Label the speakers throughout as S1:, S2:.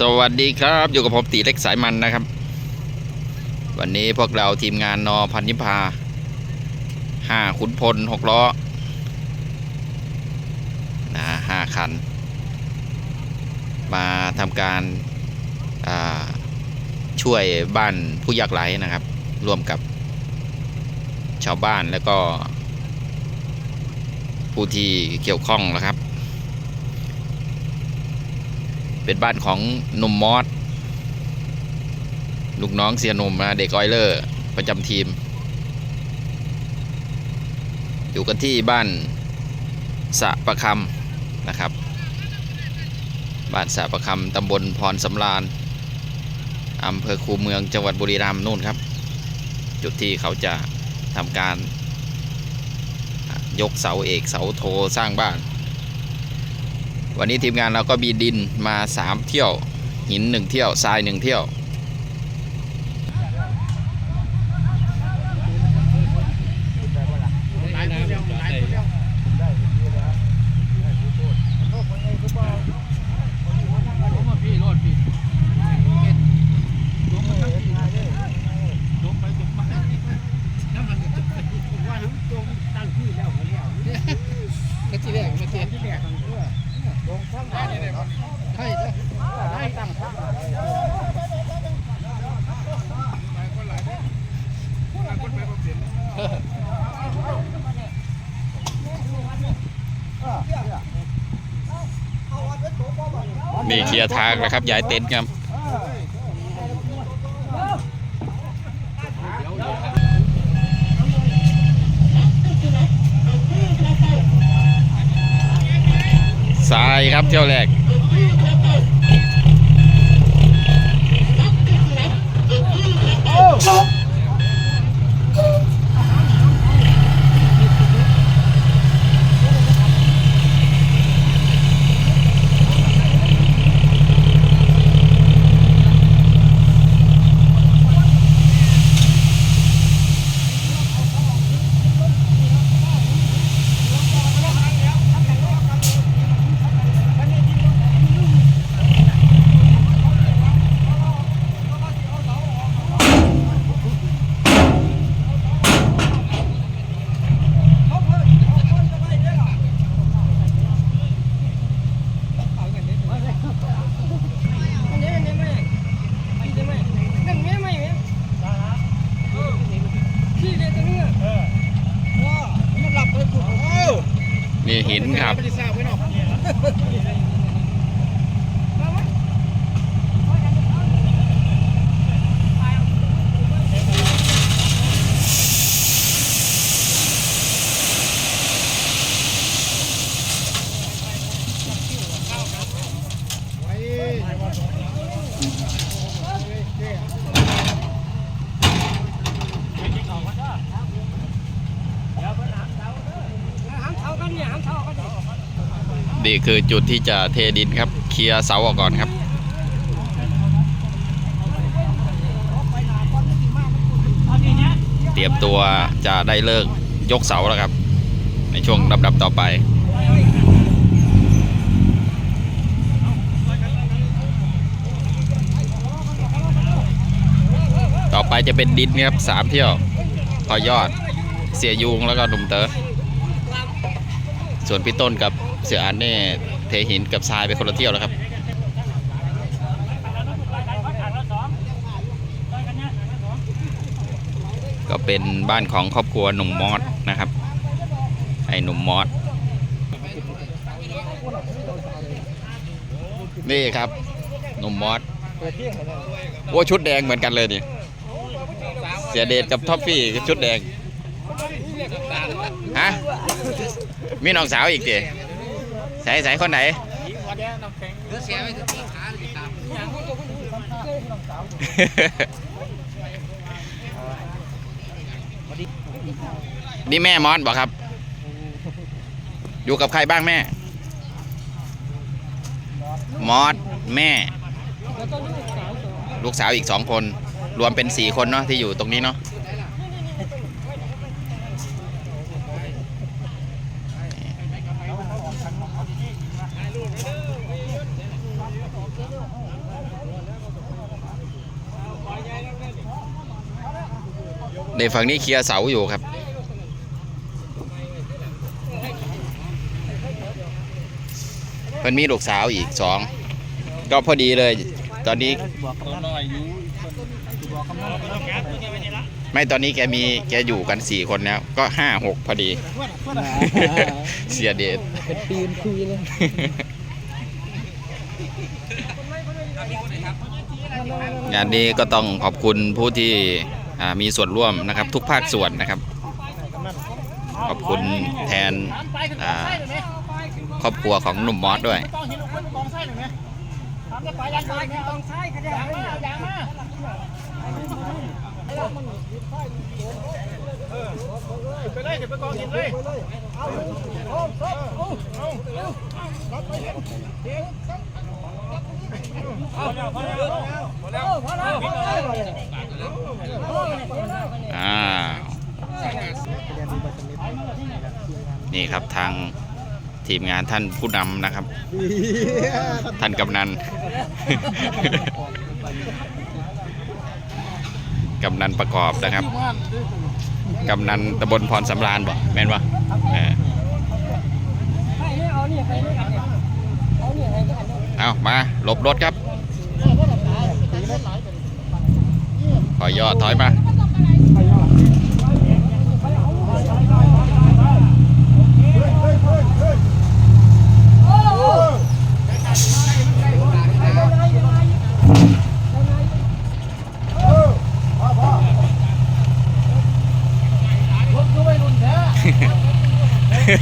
S1: สวัสดีครับอยู่กับผมตีเล็กสายมันนะครับ วันนี้พวกเราทีมงานนอพันนิพาห้าขุนพลหกล้อนะห้าคัน มาทำการาช่วยบ้านผู้ยากไร้นะครับ ร่วมกับชาวบ้านแล้วก็ ผู้ที่เกี่ยวข้องนะครับ เป็นบ้านของหนุ่มมอสลูกน้องเสียหนุ่มนะเด็กออยเลอร์ ประจำทีม อยู่กันที่บ้านสะประคำนะครับ บ้านสะประคำตำบลพรสำราญอำเภอคูเมืองจังหวัดบุรีรัมย์นู่นครับ จุดที่เขาจะทำการยกเสาเอกเสาโทสร้างบ้าน วันนี้ทีมงานเราก็มีดินมาสามเที่ยว หินหนึ่งเที่ยวทรายหนึ่งเที่ยว
S2: ก็ที่แรกมาเทียนที่แรก ใช่ได้ตั้งข้าง
S1: นี่เคลียร์ทางแล้วครับย้ายเต็นท์ครับ ทรายครับเที่ยวแรกโอ้หินครับ
S2: ไม่ได้ทราบไว้หรอก
S1: นี่ คือจุดที่จะเทดินครับ เคลียร์เสาออกก่อนครับเตรียมตัวจะได้เลิกยกเสาแล้วครับ ในช่วงลำดับต่อไปต่อไปจะเป็นดินครับสามเที่ยวพอยอด เสียยุงแล้วก็หนุ่มเต๋อส่วนพี่ต้นกับ เสืออันนี่เทหินกับทรายไปคนละเที่ยวแล้วครับก็เป็นบ้านของครอบครัวหนุ่มมอสนะครับ ไอ้หนุ่มมอสนี่ครับ หนุ่มมอส
S2: เปิด
S1: โอ้ชุดแดงเหมือนกันเลยนี่ เสียเดชกับท็อฟฟี่ก็ชุดแดง ฮะ มีน้องสาวอีกเดิ ใส่ใส่คนไหนนี่แม่มอสบอกครับ อยู่กับใครบ้างแม่ มอสแม่ ลูกสาวอีกสองคน รวมเป็นสี่คนเนาะที่อยู่ตรงนี้เนาะ ในฝั่งนี้เคลียร์เสาอยู่ครับ มันมีลูกสาวอีกสองก็พอดีเลย ตอนนี้
S2: บอกกำนันบอกกำนัน
S1: ไม่ตอนนี้แกมีแกอยู่กันสี่คนแล้ว ก็ห้าหกพอดี เสียเดช
S2: เป็นปีนคุยเลย
S1: งานนี้ก็ต้องขอบคุณผู้ที่อ่า มีส่วนร่วมนะครับทุกภาคส่วนนะครับ ขอบคุณแทนครอบครัวของหนุ่มมอสด้วย
S2: ต้องหินลูกคนกองไส้หน่อยไหมทำจะไปยังไงกองไส้ขยันมากอย่างมากไปเลยเดี๋ยวไปกองหินเลยเอาเอาเอาเอาเอาไปเห็นเดี๋ยวเอาแล้วพอแล้วพอแล้วพอแล้วพอแล้ว
S1: อ่า นี่ครับทางทีมงานท่านผู้นำนะครับ ท่านกำนัน กำนันประกอบนะครับ กำนันตำบลพรสำราญบ่แม่นวะเออเอามาหลบรถครับ ขอยอดถอยมา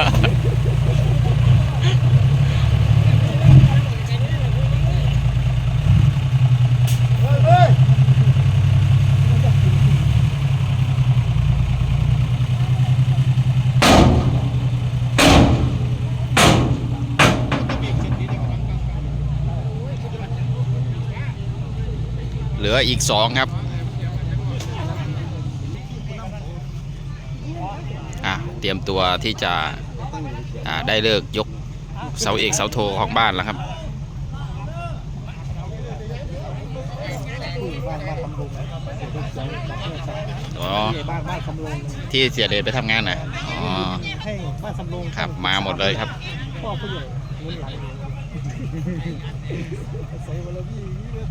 S1: เหลืออีกสองครับ อะ เตรียมตัวที่จะ ได้เลิกยกเสาเอกเสาโทของบ้านแล้วครับอ๋อ
S2: บ้านบ้านคำลง
S1: ที่เสียเดชไปทำงานนะอ๋อ
S2: ให้บ้านคำลง
S1: ครับมาหมดเลยครับ
S2: พ่อผู้ใหญ่หมุนหลังใส่บอลบี้นี่เลย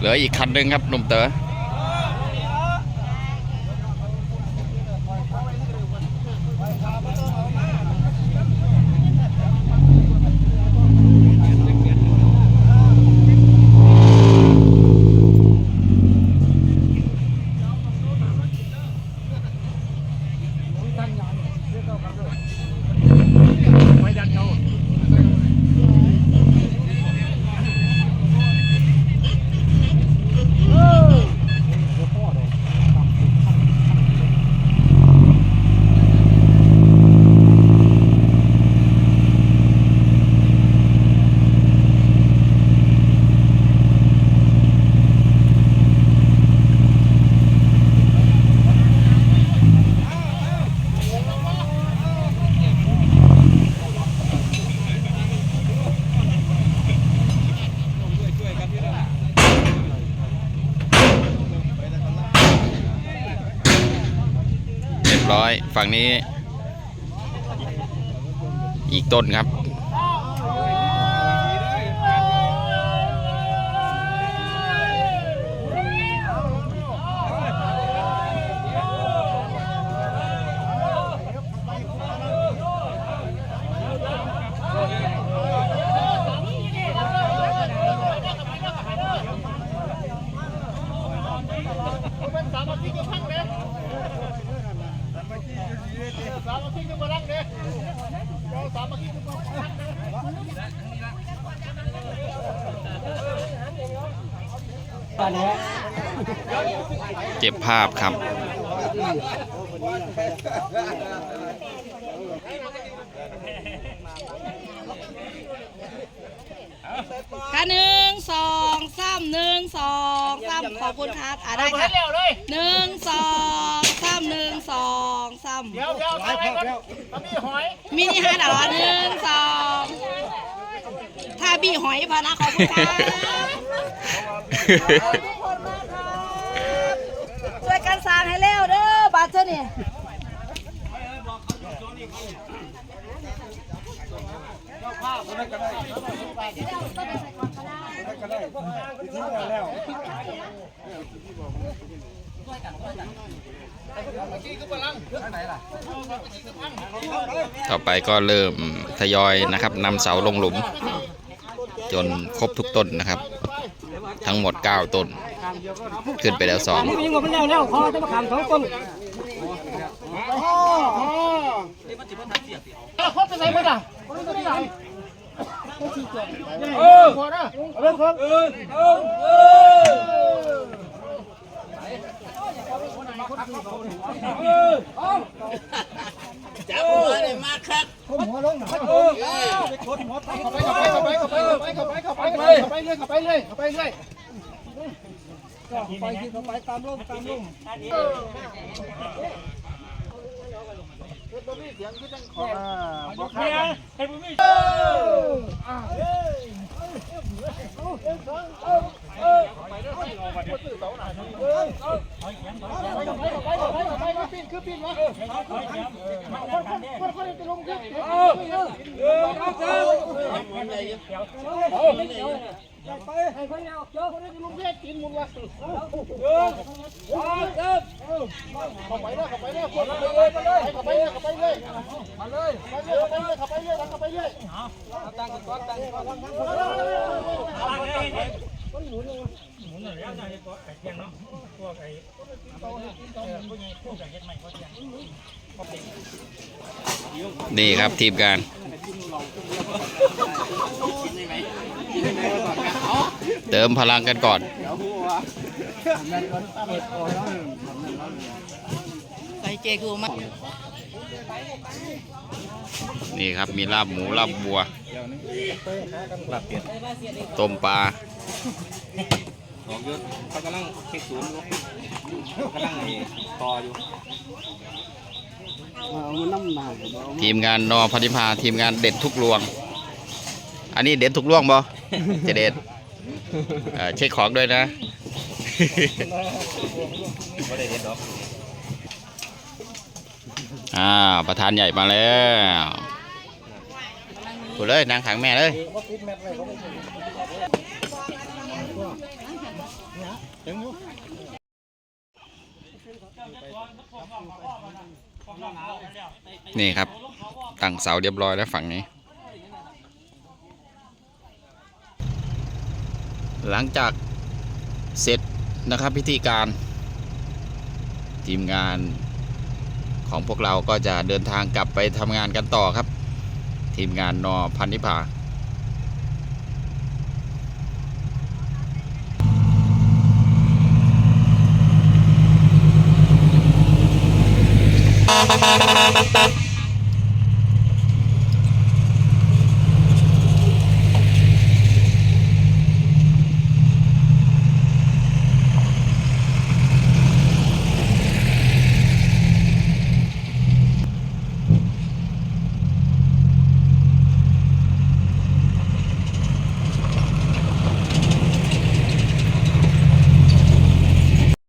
S2: เหลื
S1: ออีกคันหนึ่งครับหนุ่มเต๋อ
S2: ไม่ดันเขา
S1: เร้อย ฝั่งนี้ อีกต้นครับ
S2: เป็นสามอาทิตย์ก็พังเลยสามอาทิตย์ก็มาลังเลยเราสามอาทิตย์ก็มาพังเลย
S1: เก็บภาพครับ
S3: ค่ะหนึ่งสองสามหนึ่งสองสามขอบคุณครับอ่าได้ค่ะ
S2: เร็วเลย
S3: หนึ่งสองสามหนึ่งสองสาม
S2: เดี๋ยวเดี๋ยวถ่ายก่อนมีหอย
S3: มินิฮาร์ดเหรอหนึ่งสองถ้าบีหอยพานะขอบคุณครับช่วยกันสร้างให้เร็วเด้อบาทเจ้านี่
S1: ต่อไปก็เริ่มทยอยนะครับนำเสาลงหลุม จนครบทุกต้นนะครับ ทั้งหมด 9 ต้น ขึ้นไปแล้ว2
S4: นี่มันยังบ่มันแล้วแล้วพอจะมาขามสองต้น
S2: ครบไปไหนบ้างอะครบไปไหนเออพอนะเริ่มครับเออเออเออเข้าไปเข้าไปเข้าไปเข้าไปเข้าไปเข้าไปเข้าไปเข้าไปเข้าไปเลยเข้าไปเลยเข้าไปเลย
S4: ไปที่เขาไปตามลมตามลม
S2: ไปให้คนเอาเจอคนนี้ลุงเท
S4: ศกินหมดวะเออ ข้า
S2: ไปเลยข้าไปเลยเข้าไปเลยข้าไปเลยข้าไปเลยมาเลยเข้าไปเลยข้าไปเลยข้าไปเลย
S3: ตั้งกันก่อนตั้งกันก่อนต้องห
S2: มุนเลยหมุนเลยแล้วจะก็ไอ้เทียงเนาะพวกไอ้ต้องต้องพวกไอ้พวกไอ้เฮ็
S3: ดใหม่ก็เที
S2: ย
S1: งดีครับทีมงานเติมพลังกันก่อน
S3: ไปเจกูมา
S1: นี่ครับมีลาบหมูลาบวัวต้มปลา
S5: ออกยศเขากำลังเช็คศูนย์อยู่กำลังไอ้ต่ออยู่
S1: ทีมงานนอพัทิพาทีมงานเด็ดทุกรวง อันนี้เด็ดทุกรวงบ่จะเด็ดเอ่อเช็คของด้วยนะ
S5: ไม่ได้เด็ดดอก
S1: อ่าประธานใหญ่มาแล้วกูเลยนางขังแม่เลยนี่ครับตั้งเสาเรียบร้อยแล้วฝั่งนี้ หลังจากเสร็จนะครับพิธีการ ทีมงาน ของพวกเราก็จะเดินทางกลับไปทำงานกันต่อครับ ทีมงานนอพันนิพา